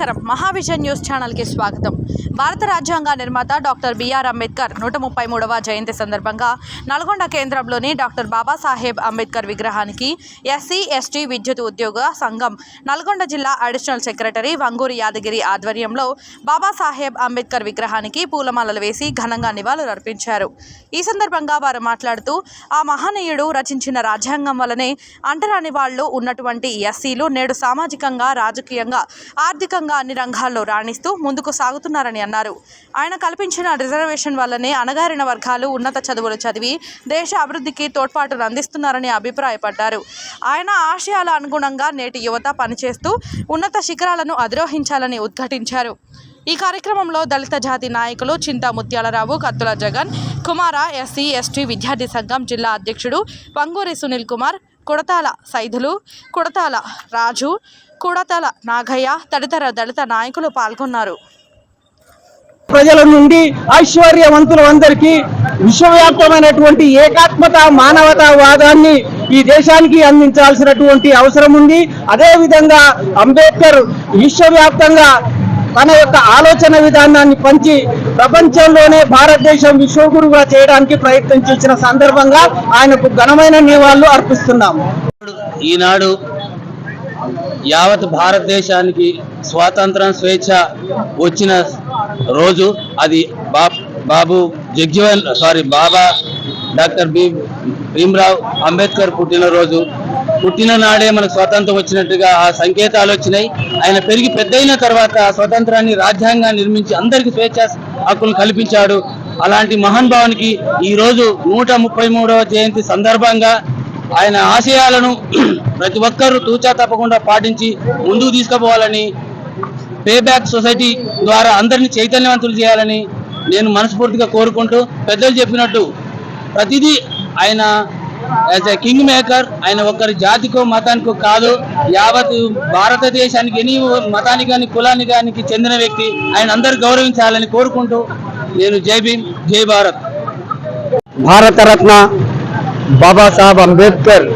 നമസ്കാരം మహావిజన్ న్యూస్ ఛానల్కి స్వాగతం. భారత రాజ్యాంగ నిర్మాత డాక్టర్ బిఆర్ అంబేద్కర్ నూట ముప్పై మూడవ జయంతి సందర్భంగా నల్గొండ కేంద్రంలోని డాక్టర్ బాబాసాహెబ్ అంబేద్కర్ విగ్రహానికి ఎస్సీ ఎస్టీ విద్యుత్ ఉద్యోగ సంఘం నల్గొండ జిల్లా అడిషనల్ సెక్రటరీ వంగూరి యాదగిరి ఆధ్వర్యంలో బాబాసాహెబ్ అంబేద్కర్ విగ్రహానికి పూలమాలలు వేసి ఘనంగా నివాళులు అర్పించారు. ఈ సందర్భంగా వారు మాట్లాడుతూ ఆ మహనీయుడు రచించిన రాజ్యాంగం వలనే అంటరాని వాళ్ళు ఉన్నటువంటి ఎస్సీలు నేడు సామాజికంగా రాజకీయంగా ఆర్థికంగా అన్ని రంగాల్లో రాణిస్తూ ముందుకు సాగుతున్నారని అన్నారు. ఆయన కల్పించిన రిజర్వేషన్ వల్లనే అణగారిన వర్గాలు ఉన్నత చదువులు చదివి దేశ అభివృద్ధికి తోడ్పాటును అందిస్తున్నారని అభిప్రాయపడ్డారు. ఆయన ఆశయాల అనుగుణంగా నేటి యువత పనిచేస్తూ ఉన్నత శిఖరాలను అధిరోహించాలని ఉద్ఘాటించారు. ఈ కార్యక్రమంలో దళిత జాతి నాయకులు చింతా ముత్యాలరావు కత్తుల జగన్ కుమార ఎస్సీ ఎస్టీ విద్యార్థి సంఘం జిల్లా అధ్యక్షుడు వంగూరి సునీల్ కుమార్ కుడతాల సైదులు కుడతాల రాజు కుడతాల నాగయ్య తదితర దళిత నాయకులు పాల్గొన్నారు. ప్రజల నుండి ఐశ్వర్యవంతులందరికీ విశ్వవ్యాప్తమైనటువంటి ఏకాత్మత మానవతావాదాన్ని ఈ దేశానికి అందించాల్సినటువంటి అవసరం ఉంది. అదే విధంగా అంబేద్కర్ విశ్వవ్యాప్తంగా తన యొక్క ఆలోచన విధానాన్ని పంచి ప్రపంచంలోనే భారతదేశం విశ్వగురుగా చేయడానికి ప్రయత్నం చేసిన సందర్భంగా ఆయనకు ఘనమైన నివాళులు అర్పిస్తున్నాము. ఈనాడు యావత్ భారతదేశానికి స్వాతంత్రం స్వేచ్ఛ వచ్చిన రోజు అది బా Babu Jagjivan sorry Baba doctor B Bhimrao Ambedkar పుట్టినరోజు. పుట్టిన నాడే మనకు స్వాతంత్రం వచ్చినట్టుగా ఆ సంకేతాలు వచ్చినాయి. ఆయన పెరిగి పెద్దయిన తర్వాత ఆ స్వతంత్రాన్ని రాజ్యాంగాన్ని నిర్మించి అందరికీ స్వేచ్ఛ హక్కులు కల్పించాడు. అలాంటి మహానుభావునికి ఈ రోజు నూట ముప్పై మూడవ జయంతి సందర్భంగా ఆయన ఆశయాలను ప్రతి ఒక్కరూ తూచా తప్పకుండా పాటించి ముందుకు తీసుకుపోవాలని పేబ్యాక్ సొసైటీ ద్వారా అందరినీ చైతన్యవంతులు చేయాలని నేను మనస్ఫూర్తిగా కోరుకుంటూ పెద్దలు చెప్పినట్టు ప్రతిదీ ఆయన యాజ్ ఎ కింగ్ మేకర్ ఆయన ఒక్కరి జాతికో మతానికో కాదు యావత్ భారతదేశానికి ఎనీ మతానికి కానీ కులానికి కానీ చెందిన వ్యక్తి. ఆయన అందరు గౌరవించాలని కోరుకుంటూ నేను జై భీమ్ జై భారత్. భారతరత్న బాబాసాహెబ్ అంబేద్కర్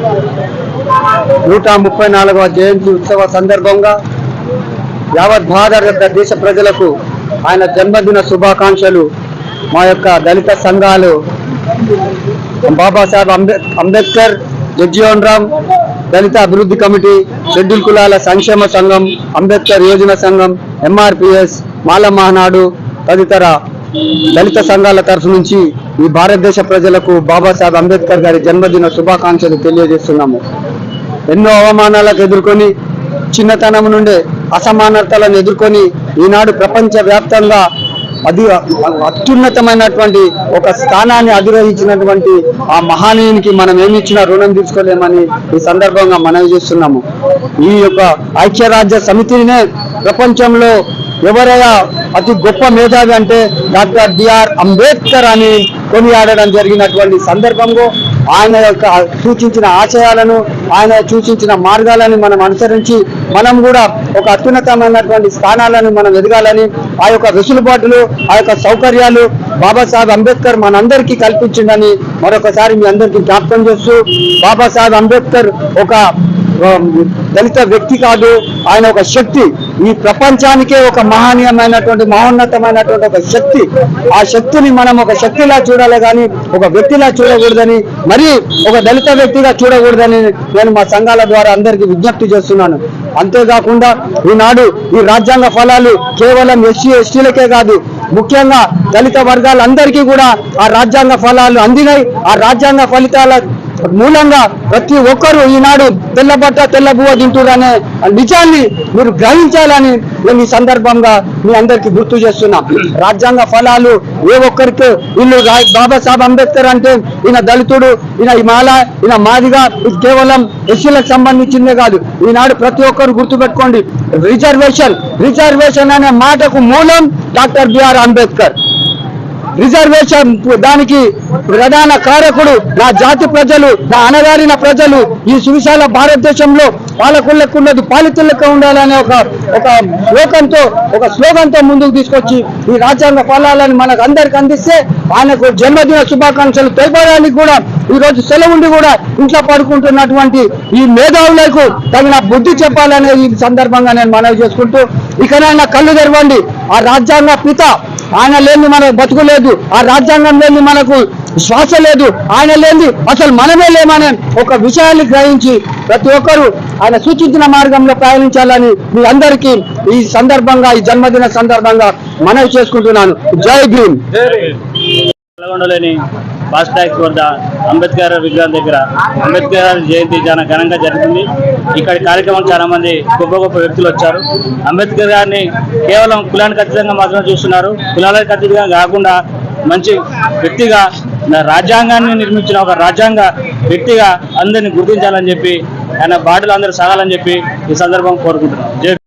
నూట ముప్పై నాలుగవ జయంతి ఉత్సవ సందర్భంగా యావత్ భారత దేశ ప్రజలకు ఆయన జన్మదిన శుభాకాంక్షలు. మా యొక్క దళిత సంఘాలు బాబాసాహెబ్ అంబే అంబేద్కర్ జగ్జీవన్ రామ్ దళిత అభివృద్ధి కమిటీ షెడ్యూల్ కులాల సంక్షేమ సంఘం అంబేద్కర్ యోజన సంఘం ఎంఆర్పిఎస్ మాలమహనాడు తదితర దళిత సంఘాల తరఫు నుంచి ఈ భారతదేశ ప్రజలకు బాబాసాహెబ్ అంబేద్కర్ గారి జన్మదిన శుభాకాంక్షలు తెలియజేస్తున్నాము. ఎన్నో అవమానాలకు ఎదుర్కొని చిన్నతనం నుండే అసమానతలను ఎదుర్కొని ఈనాడు ప్రపంచ వ్యాప్తంగా అది అత్యున్నతమైనటువంటి ఒక స్థానాన్ని అధిరోహించినటువంటి ఆ మహానీయునికి మనం ఏమిచ్చినా రుణం తీసుకోలేమని ఈ సందర్భంగా మనవి చేస్తున్నాము. ఈ యొక్క ఐక్యరాజ్య సమితినే ప్రపంచంలో ఎవరైనా అతి గొప్ప మేధావి అంటే డాక్టర్ బిఆర్ అంబేద్కర్ అని కొనియాడడం జరిగినటువంటి సందర్భంలో ఆయన యొక్క సూచించిన ఆశయాలను ఆయన సూచించిన మార్గాలను మనం అనుసరించి మనం కూడా ఒక అత్యున్నతమైనటువంటి స్థానాలను మనం ఎదగాలని ఆ యొక్క వెసులుబాటులు ఆ యొక్క సౌకర్యాలు బాబాసాహెబ్ అంబేద్కర్ మనందరికీ కల్పించిందని మరొకసారి మీ అందరికీ జ్ఞాపకం చేస్తూ బాబాసాహెబ్ అంబేద్కర్ ఒక దళిత వ్యక్తి కాదు ఆయన ఒక శక్తి. ఈ ప్రపంచానికే ఒక మహనీయమైనటువంటి మహోన్నతమైనటువంటి ఒక శక్తి. ఆ శక్తిని మనం ఒక శక్తిలా చూడాలి కానీ ఒక వ్యక్తిలా చూడకూడదని మరి ఒక దళిత వ్యక్తిగా చూడకూడదని నేను మా సంఘాల ద్వారా అందరికీ విజ్ఞప్తి చేస్తున్నాను. అంతేకాకుండా ఈనాడు ఈ రాజ్యాంగ ఫలాలు కేవలం ఎస్సీ ఎస్టీలకే కాదు ముఖ్యంగా దళిత వర్గాలందరికీ కూడా ఆ రాజ్యాంగ ఫలాలు అందినాయి. ఆ రాజ్యాంగ ఫలితాల మూలంగా ప్రతి ఒక్కరూ ఈనాడు తెల్లబట్ట తెల్లబువ్వ తింటురనే నిజాన్ని మీరు గ్రహించాలని నేను ఈ సందర్భంగా మీ అందరికీ గుర్తు చేస్తున్నా. రాజ్యాంగ ఫలాలు ఏ ఒక్కరికి వీళ్ళు బాబాసాహెబ్ అంబేద్కర్ అంటే ఈయన దళితుడు ఈయన మాల ఈయన మాదిగా ఇది కేవలం ఎస్సీలకు సంబంధించిందే కాదు. ఈనాడు ప్రతి ఒక్కరు గుర్తుపెట్టుకోండి. రిజర్వేషన్ రిజర్వేషన్ అనే మాటకు మూలం డాక్టర్ బిఆర్ అంబేద్కర్. రిజర్వేషన్ దానికి ప్రధాన కారకుడు నా జాతి ప్రజలు నా అణగారిన ప్రజలు ఈ సువిశాల భారతదేశంలో పాలకులకు ఉన్నది పాలితులకు ఉండాలనే ఒక ఒక శ్లోకంతో ఒక స్లోగన్తో ముందుకు తీసుకొచ్చి ఈ రాజ్యాంగ ఫలాలను మనకు అందరికి అందిస్తే ఆయనకు జన్మదిన శుభాకాంక్షలు. తెలపడానికి కూడా ఈ రోజు సెలవుండి కూడా ఇంట్లో పడుకుంటున్నటువంటి ఈ మేధావులకు తగిన బుద్ధి చెప్పాలనే ఈ సందర్భంగా నేను మనవి చేసుకుంటూ ఇకనైనా కళ్ళు తెరవండి. ఆ రాజ్యాంగ పిత ఆయన లేని మనకు బతుకు లేదు. ఆ రాజ్యాంగం లేని మనకు శ్వాస లేదు. ఆయన లేని అసలు మనమే లేమనే ఒక విషయాన్ని గ్రహించి ప్రతి ఒక్కరూ ఆయన సూచించిన మార్గంలో ప్రయాణించాలని మీ అందరికీ ఈ సందర్భంగా ఈ జన్మదిన సందర్భంగా మనవి చేసుకుంటున్నాను. జై భీమ్. నల్గొండలోని బస్ ట్యాక్స్ వద్ద అంబేద్కర్ విగ్రహం దగ్గర అంబేద్కర్ జయంతి చాలా ఘనంగా జరిగింది ఇక్కడ కార్యక్రమం చాలా మంది గొప్ప గొప్ప వ్యక్తులు వచ్చారు. అంబేద్కర్ గారిని కేవలం కులానికి అతీతంగా మాత్రమే చూస్తున్నారు. కులాలకు అతీతంగా కాకుండా మంచి వ్యక్తిగా రాజ్యాంగాన్ని నిర్మించిన ఒక రాజ్యాంగ వ్యక్తిగా అందరిని గుర్తించాలని చెప్పి ఆయన బాటలు అందరూ సాగాలని చెప్పి ఈ సందర్భం కోరుకుంటున్నాం.